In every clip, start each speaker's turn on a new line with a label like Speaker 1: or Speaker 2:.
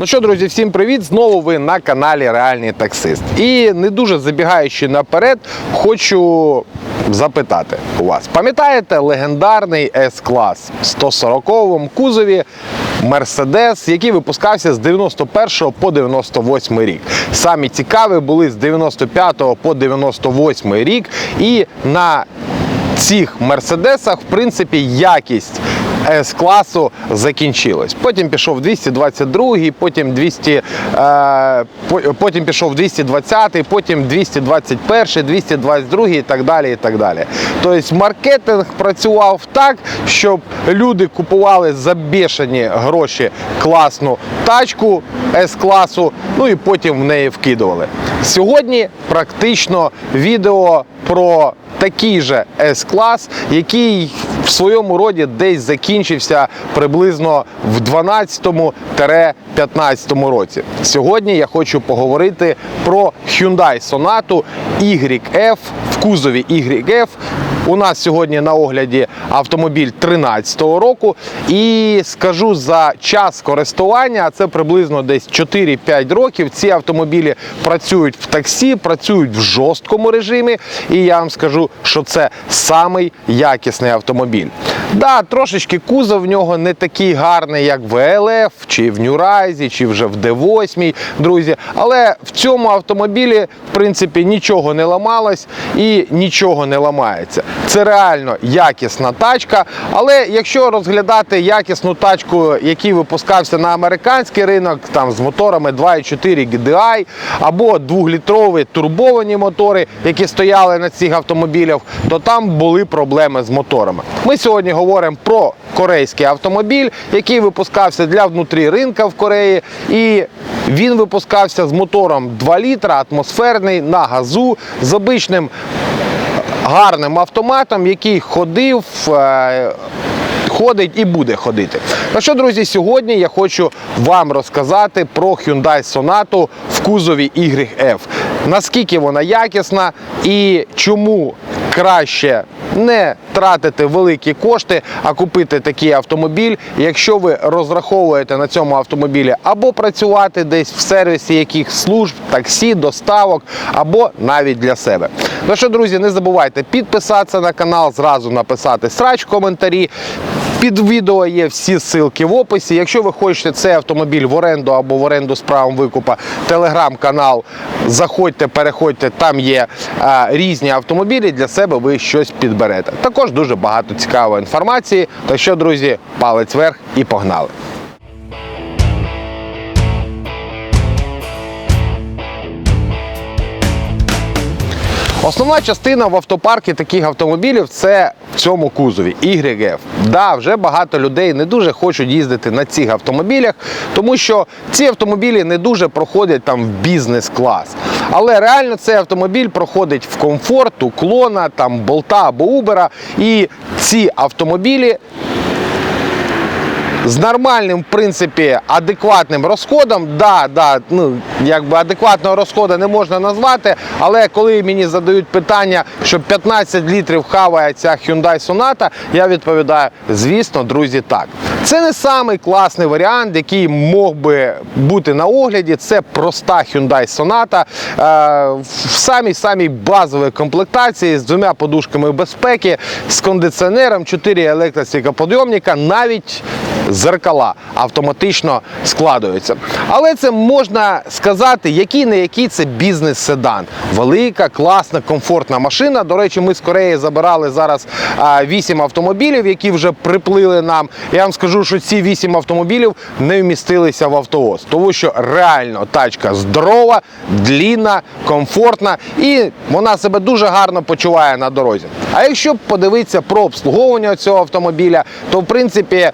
Speaker 1: Ну що, друзі, всім привіт! Знову ви на каналі Реальний таксист. І не дуже забігаючи наперед, хочу запитати у вас. Пам'ятаєте легендарний S-клас в 140-му кузові Mercedes, який випускався з 91 по 98 рік. Самі цікаві були з 95 по 98 рік. І на цих мерседесах, в принципі, якість С-класу закінчилось. Потім пішов 222, потім 200, е, по- потім пішов 220, потім 221, 222 і так далі. І так далі. Тобто маркетинг працював так, щоб люди купували за бешені гроші класну тачку С-класу, ну і потім в неї вкидували. Сьогодні практично відео про такий же С-клас, який в своєму роді десь закінчився приблизно в 12-15 році. Сьогодні я хочу поговорити про Hyundai Sonata YF в кузові YF. У нас сьогодні на огляді автомобіль 13-го року. І скажу за час користування, а це приблизно десь 4-5 років. Ці автомобілі працюють в таксі, працюють в жорсткому режимі. І я вам скажу, що це самий якісний автомобіль. Да, трошечки кузов в нього не такий гарний, як в ELF, чи в Нюрайзі, чи вже в D8, друзі. Але в цьому автомобілі, в принципі, нічого не ламалось і нічого не ламається. Це реально якісна тачка. Але якщо розглядати якісну тачку, який випускався на американський ринок, там з моторами 2.4 GDI, або двохлітрові турбовані мотори, які стояли на цих автомобілях, то там були проблеми з моторами. Ми сьогодні говоримо про корейський автомобіль, який випускався для внутрі ринка в Кореї, і він випускався з мотором 2 літра, атмосферний на газу з обичним гарним автоматом, який ходив. е, Ходить і буде ходити. Ну що, друзі, сьогодні я хочу вам розказати про Hyundai Sonata в кузові YF. Наскільки вона якісна і чому краще не тратити великі кошти, а купити такий автомобіль, якщо ви розраховуєте на цьому автомобілі або працювати десь в сервісі яких служб, таксі, доставок, або навіть для себе. Ну що, друзі, не забувайте підписатися на канал, зразу написати срач в коментарі. Під відео є всі ссылки в описі. Якщо ви хочете цей автомобіль в оренду або в оренду з правом викупа, телеграм-канал, заходьте, переходьте, там є а, різні автомобілі, для себе ви щось підберете. Також дуже багато цікавої інформації. Так що, друзі, палець вверх і погнали. Основна частина в автопарку таких автомобілів це в цьому кузові YF. Да, вже багато людей не дуже хочуть їздити на цих автомобілях, тому що ці автомобілі не дуже проходять там в бізнес-клас. Але реально цей автомобіль проходить в комфорт, уклона, там болта або убера. І ці автомобілі з нормальним, в принципі, адекватним розходом. Да, да, ну, якби адекватного розходу не можна назвати, але коли мені задають питання, що 15 літрів хаває ця Hyundai Sonata, я відповідаю, звісно, друзі, так. Це не самий класний варіант, який мог би бути на огляді. Це проста Hyundai Sonata е, в самій самій базовій комплектації з двома подушками безпеки, з кондиціонером, 4 електростійкоподйомника, навіть зеркала автоматично складуються. Але це можна сказати, який не який це бізнес-седан. Велика, класна, комфортна машина. До речі, ми з Кореї забирали зараз 8 автомобілів, які вже приплили нам. Я вам скажу, що ці 8 автомобілів не вмістилися в автовоз, тому що реально тачка здорова, длінна, комфортна і вона себе дуже гарно почуває на дорозі. А якщо подивитися про обслуговування цього автомобіля, то в принципі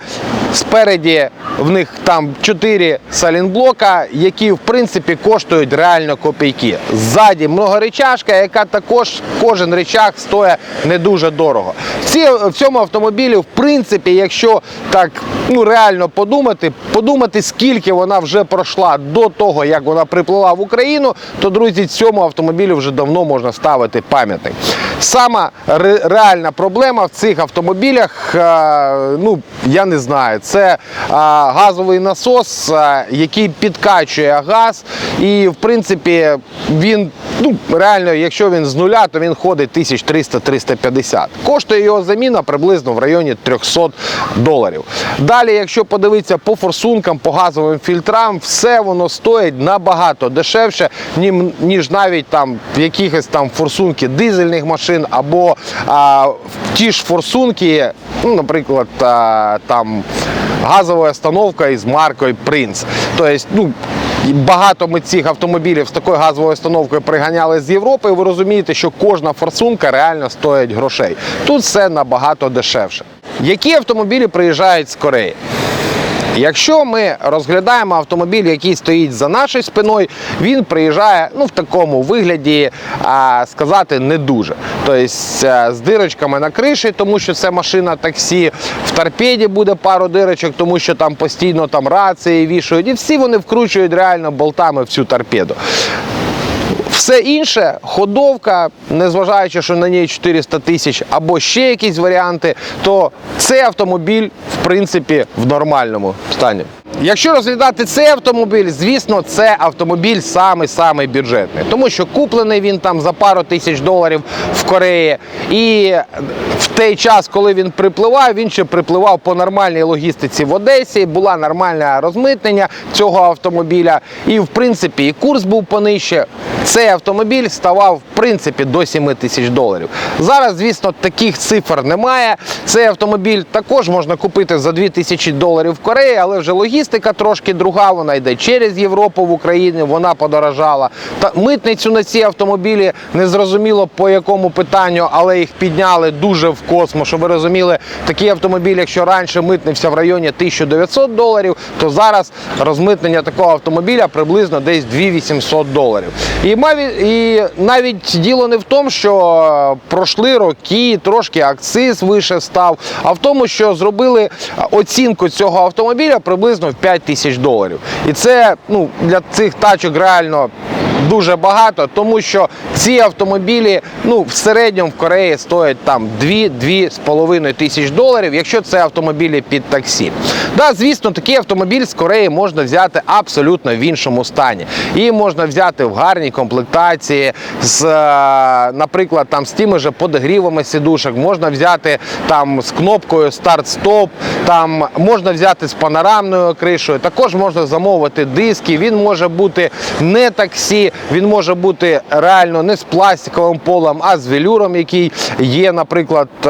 Speaker 1: спереді в них там 4 салінблока, які в принципі коштують реально копійки. Ззаді многоречашка, яка також кожен речах стоїть не дуже дорого. Ці, в цьому автомобілі, в принципі, якщо так ну реально подумати, подумати, скільки вона вже пройшла до того, як вона приплила в Україну, то друзі, цьому автомобілю вже давно можна ставити пам'ятник. Сама ре- реальна проблема в цих автомобілях, е, ну я не знаю, це е, газовий насос, е, який підкачує газ, і в принципі він ну реально, якщо він з нуля, то він ходить 1300-350. Коштує його заміна приблизно в районі 300 доларів. Далі, якщо подивитися по форсункам, по газовим фільтрам, все воно стоїть набагато дешевше, ніж навіть там якихось там форсунки дизельних машин або а, ті ж форсунки, ну, наприклад, а, там газова установка із маркою Prince. Тобто, ну, Багато ми цих автомобілів з такою газовою установкою приганяли з Європи. І ви розумієте, що кожна форсунка реально стоїть грошей. Тут все набагато дешевше. Які автомобілі приїжджають з Кореї? Якщо ми розглядаємо автомобіль, який стоїть за нашою спиною, він приїжджає ну, в такому вигляді, а, сказати, не дуже. Тобто е, з дирочками на криші, тому що це машина таксі, в торпеді буде пару дирочок, тому що там постійно там рації вішають, і всі вони вкручують реально болтами в цю торпеду. Все інше, ходовка, незважаючи, що на ній 400 тисяч або ще якісь варіанти, то цей автомобіль, в принципі, в нормальному стані. Якщо розглядати цей автомобіль, звісно, це автомобіль самий-самий бюджетний, тому що куплений він там за пару тисяч доларів в Кореї. І в той час, коли він припливав, він ще припливав по нормальній логістиці в Одесі. Була нормальне розмитнення цього автомобіля. І в принципі і курс був понижче. Цей автомобіль ставав в принципі до 7 тисяч доларів. Зараз, звісно, таких цифр немає. Цей автомобіль також можна купити за 2 тисячі доларів в Кореї, але вже логістика трошки друга. Вона йде через Європу в Україну, вона подорожала. Та митницю на ці автомобілі не зрозуміло по якому питанню, але їх підняли дуже в космос. Щоб ви розуміли, такий автомобіль, якщо раніше митнився в районі 1900 доларів, то зараз розмитнення такого автомобіля приблизно десь 2800 доларів. І і навіть діло не в тому, що пройшли роки, трошки акциз вище став, а в тому, що зробили оцінку цього автомобіля приблизно 5 тисяч доларів. І це ну, для цих тачок реально. Дуже багато, тому що ці автомобілі ну в середньому в Кореї стоять там 2-2,5 тисяч доларів, якщо це автомобілі під таксі. Да, звісно, такий автомобіль з Кореї можна взяти абсолютно в іншому стані. Її можна взяти в гарній комплектації, з, е, наприклад, там з тими же подогрівами сідушок, можна взяти там з кнопкою старт-стоп, там можна взяти з панорамною кришею. Також можна замовити диски. Він може бути не таксі, він може бути реально не з пластиковим полом, а з велюром, який є, наприклад, е,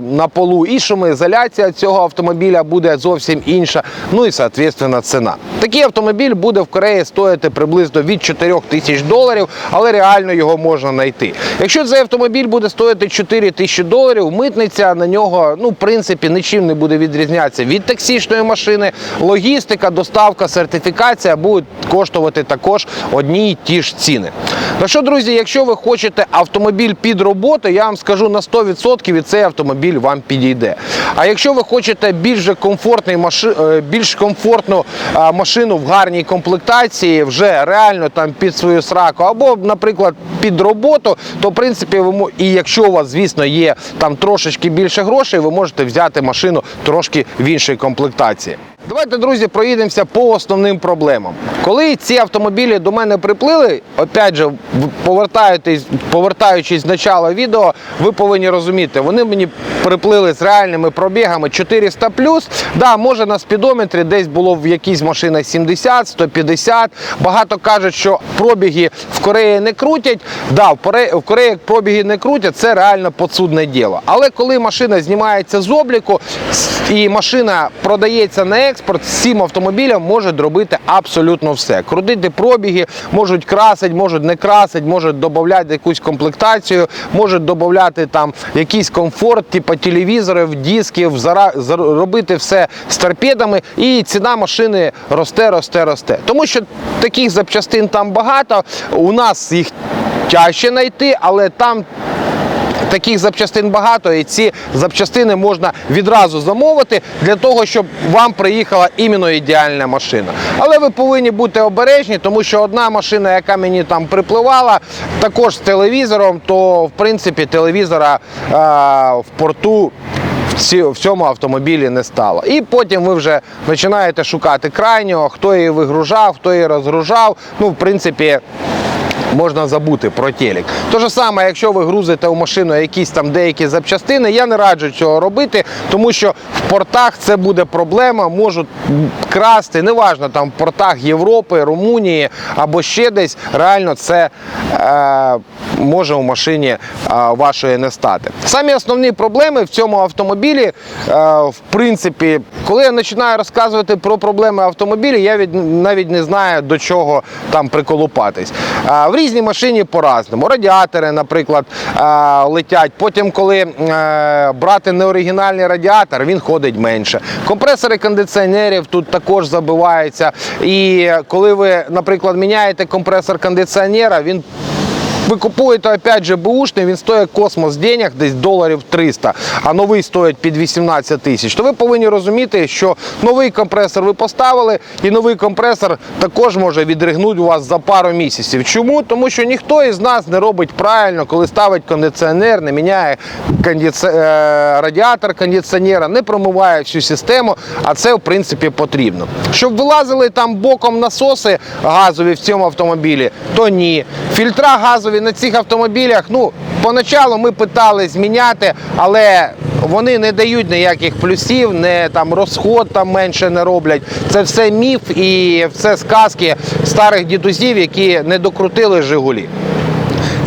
Speaker 1: на полу. І шумоізоляція цього автомобіля буде зовсім інша. Ну і соответственно ціна. Такий автомобіль буде в Кореї стоїти приблизно від 4 тисяч доларів, але реально його можна знайти. Якщо цей автомобіль буде стоїти 4 тисячі доларів, митниця на нього, ну, в принципі, нічим не буде відрізнятися від таксічної машини. Логістика, доставка, сертифікація будуть коштувати також одні ті ж ціни. Так що, друзі, якщо ви хочете автомобіль під роботу, я вам скажу на 100% і цей автомобіль вам підійде. А якщо ви хочете більш комфортний маши... е, більш комфортну машину в гарній комплектації, вже реально там під свою сраку, або, наприклад, під роботу, то в принципі ви і якщо у вас, звісно, є там трошечки більше грошей, ви можете взяти машину трошки в іншій комплектації. Давайте, друзі, проїдемося по основним проблемам. Коли ці автомобілі до мене приплили, опять же, повертаючись, з начала відео, ви повинні розуміти, вони мені приплили з реальними пробігами 400 Да, може на спідометрі десь було в якійсь машинах 70, 150. Багато кажуть, що пробіги в Кореї не крутять. Да, в Кореї пробіги не крутять, це реально подсудне діло. Але коли машина знімається з обліку і машина продається на експорт, з цим автомобілем можуть робити абсолютно все. Крутити пробіги, можуть красити, можуть не красити, можуть додати якусь комплектацію, можуть додати там якийсь комфорт, типу телевізорів, дисків, зара- зар- робити все з торпедами, і ціна машини росте, росте, росте. Тому що таких запчастин там багато. У нас їх тяжче знайти, але там таких запчастин багато, і ці запчастини можна відразу замовити для того, щоб вам приїхала іменно ідеальна машина. Але ви повинні бути обережні, тому що одна машина, яка мені там припливала, також з телевізором, то в принципі телевізора е, в порту в цьому автомобілі не стало. І потім ви вже починаєте шукати крайнього, хто її вигружав, хто її розгружав. Ну, в принципі, можна забути про телек. То ж саме, якщо ви грузите у машину якісь там деякі запчастини, я не раджу цього робити, тому що в портах це буде проблема, можуть красти, неважно там в портах Європи, Румунії або ще десь. Реально це е, може у машині е, вашої не стати. Самі основні проблеми в цьому автомобілі, е, в принципі, коли я починаю розказувати про проблеми автомобіля, я від, навіть не знаю до чого там приколупатись. Е, в різній машині по-разному. Радіатори, наприклад, е, летять. Потім, коли е, брати неоригінальний радіатор, він ходить менше. Компресори кондиціонерів тут також забиваються. І коли ви, наприклад, міняєте компресор кондиціонера, він ви купуєте опять же бушний, він стоїть космос денег, десь доларів 300, а новий стоїть під 18 тисяч. То ви повинні розуміти, що новий компресор ви поставили, і новий компресор також може відригнути у вас за пару місяців. Чому? Тому що ніхто із нас не робить правильно, коли ставить кондиціонер, не міняє кондиці... е, радіатор кондиціонера, не промиває всю систему, а це в принципі потрібно. Щоб вилазили там боком насоси газові в цьому автомобілі, то ні. Фільтра газові на цих автомобілях, ну, поначалу ми питали зміняти, але вони не дають ніяких плюсів, не там розход там менше не роблять. Це все міф і все сказки старих дідусів, які не докрутили Жигулі.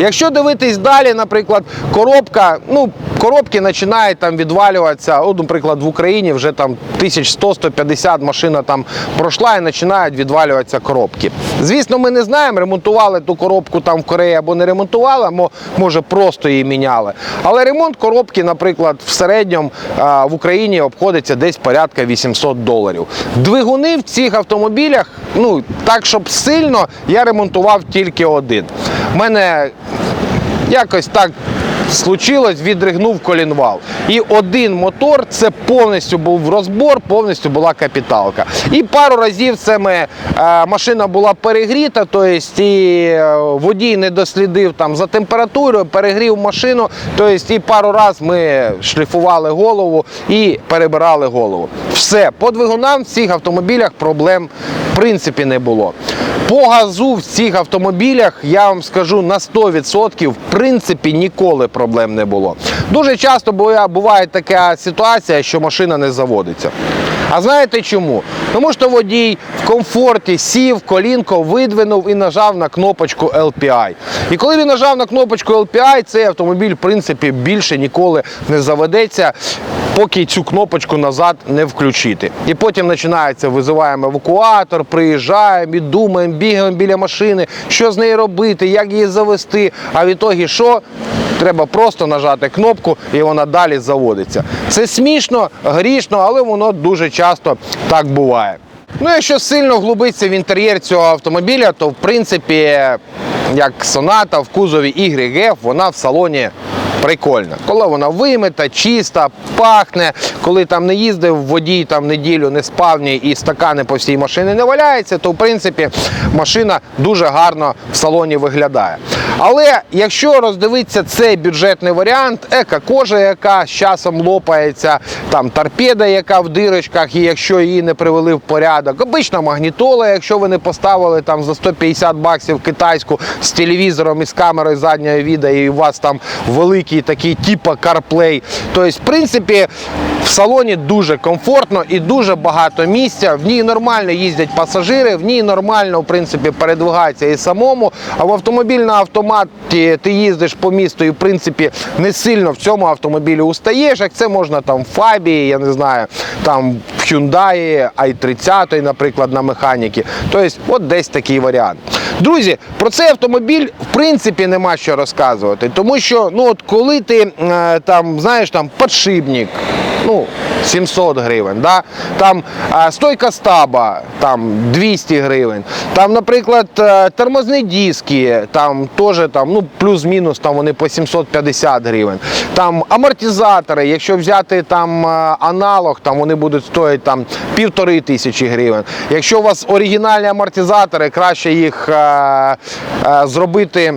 Speaker 1: Якщо дивитись далі, наприклад, коробка, ну коробки починають там відвалюватися. От, наприклад, в Україні вже там 1100-150 машина там пройшла і починають відвалюватися коробки. Звісно, ми не знаємо, ремонтували ту коробку там в Кореї або не ремонтували, або може просто її міняли. Але ремонт коробки, наприклад, в середньому в Україні обходиться десь порядка 800 доларів. Двигуни в цих автомобілях, ну так щоб сильно, я ремонтував тільки один. У мене якось так случилось, відригнув колінвал. І один мотор це повністю був розбор, повністю була капіталка. І пару разів це ми, е, машина була перегріта, тобто і е, водій не дослідив там за температурою, перегрів машину. Тобто і пару разів ми шліфували голову і перебирали голову. Все, по двигунам в цих автомобілях проблем в принципі не було. По газу в цих автомобілях я вам скажу на 100% в принципі ніколи проблем не було. Дуже часто буває- така ситуація, що машина не заводиться. А знаєте чому? Тому що водій в комфорті сів, колінко видвинув і нажав на кнопочку LPI. І коли він нажав на кнопочку LPI, цей автомобіль, в принципі, більше ніколи не заведеться, поки цю кнопочку назад не включити. І потім починається, визиваємо евакуатор, приїжджаємо і думаємо, бігаємо біля машини, що з нею робити, як її завести. А в ітогі що? Треба просто нажати кнопку і вона далі заводиться. Це смішно, грішно, але воно дуже часто так буває. Ну, якщо сильно вглубитися в інтер'єр цього автомобіля, то в принципі, як соната в кузові YF, вона в салоні прикольна. Коли вона вимита, чиста, пахне, коли там не їздив водій там неділю, не спав ні і стакани по всій машині не валяються, то в принципі машина дуже гарно в салоні виглядає. Але якщо роздивитися цей бюджетний варіант, ека кожа, яка з часом лопається, там торпеда, яка в дирочках, і якщо її не привели в порядок, обична магнітола, якщо ви не поставили там за 150 баксів китайську з телевізором і з камерою заднього відео, і у вас там великий такий типа CarPlay. Тобто, в принципі, в салоні дуже комфортно і дуже багато місця. В ній нормально їздять пасажири, в ній нормально, в принципі, передвигаються і самому. А в автомобіль на автоматі ти їздиш по місту і в принципі не сильно в цьому автомобілі устаєш. Як це можна там в Фабі, я не знаю, там в Hyundai i30, наприклад, на механіки. Тобто, от десь такий варіант. Друзі, про цей автомобіль в принципі нема що розказувати, тому що ну от коли ти е, там знаєш там подшипник, ну 700 гривень. Да? Там стойка стаба там 200 гривень. Там, наприклад, е, тормозні диски, там теж там, ну, плюс-мінус там вони по 750 гривень. Там амортизатори, якщо взяти там е, аналог, там вони будуть стоїти там півтори тисячі гривень. Якщо у вас оригінальні амортизатори, краще їх е, е, зробити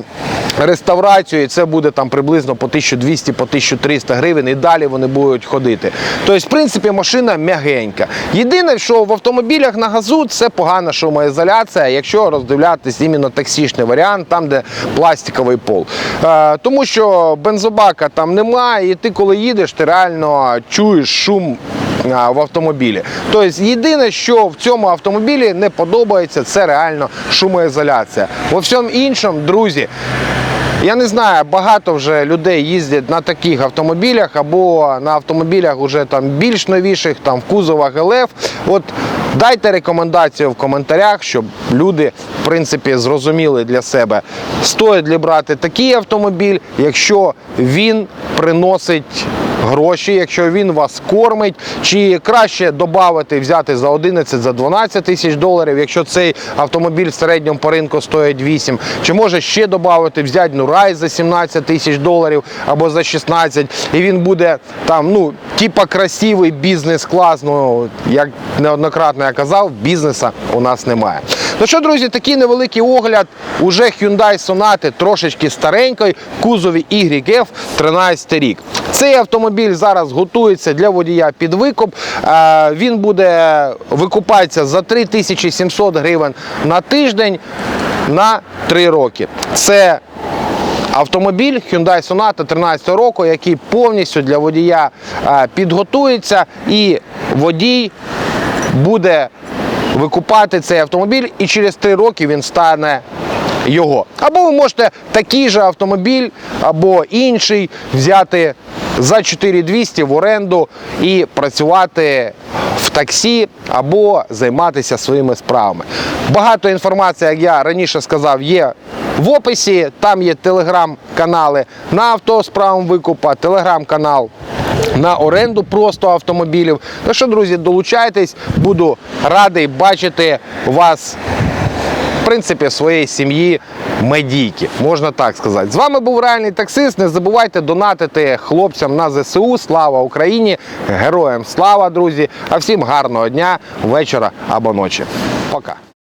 Speaker 1: реставрацію, і це буде там приблизно по 1200 по 1300 гривень, і далі вони будуть ходити. Тобто, принципі, машина м'ягенька. Єдине, що в автомобілях на газу це погана шумоізоляція, якщо роздивлятись іменно таксічний варіант, там де пластиковий пол. Е, тому що бензобака там немає, і ти коли їдеш, ти реально чуєш шум в автомобілі. Тобто єдине, що в цьому автомобілі не подобається, це реально шумоізоляція. Во всьому іншому, друзі. Я не знаю, багато вже людей їздять на таких автомобілях або на автомобілях уже там більш новіших, там в кузовах ЛФ. От дайте рекомендацію в коментарях, щоб люди в принципі зрозуміли для себе, стоїть ли брати такий автомобіль, якщо він приносить гроші, якщо він вас кормить, чи краще додати, взяти за 11, за 12 тисяч доларів, якщо цей автомобіль в середньому по ринку стоїть 8, чи може ще додати, взяти ну, рай за 17 тисяч доларів або за 16, і він буде там, ну, типа красивий бізнес-клас. Ну, як неоднократно я казав, бізнеса у нас немає. Ну що, друзі, такий невеликий огляд. Уже Hyundai Sonata трошечки старенької, кузові YF 13 рік. Цей автомобіль зараз готується для водія під викуп. Е, Він буде викупатися за 3700 гривень на тиждень на 3 роки. Це Автомобіль Hyundai Sonata 13 року, який повністю для водія е, підготується, і водій буде викупати цей автомобіль, і через 3 роки він стане його. Або ви можете такий же автомобіль, або інший взяти за 4200 в оренду і працювати в таксі або займатися своїми справами. Багато інформації, як я раніше сказав, є в описі. Там є телеграм-канали на авто з правом викупа, телеграм-канал на оренду просто автомобілів. Ну що, друзі, долучайтесь, буду радий бачити вас. Принципі, своєї сім'ї медійки, можна так сказати. З вами був реальний таксист. Не забувайте донатити хлопцям на ЗСУ. Слава Україні! Героям слава, друзі! А всім гарного дня, вечора або ночі. Пока.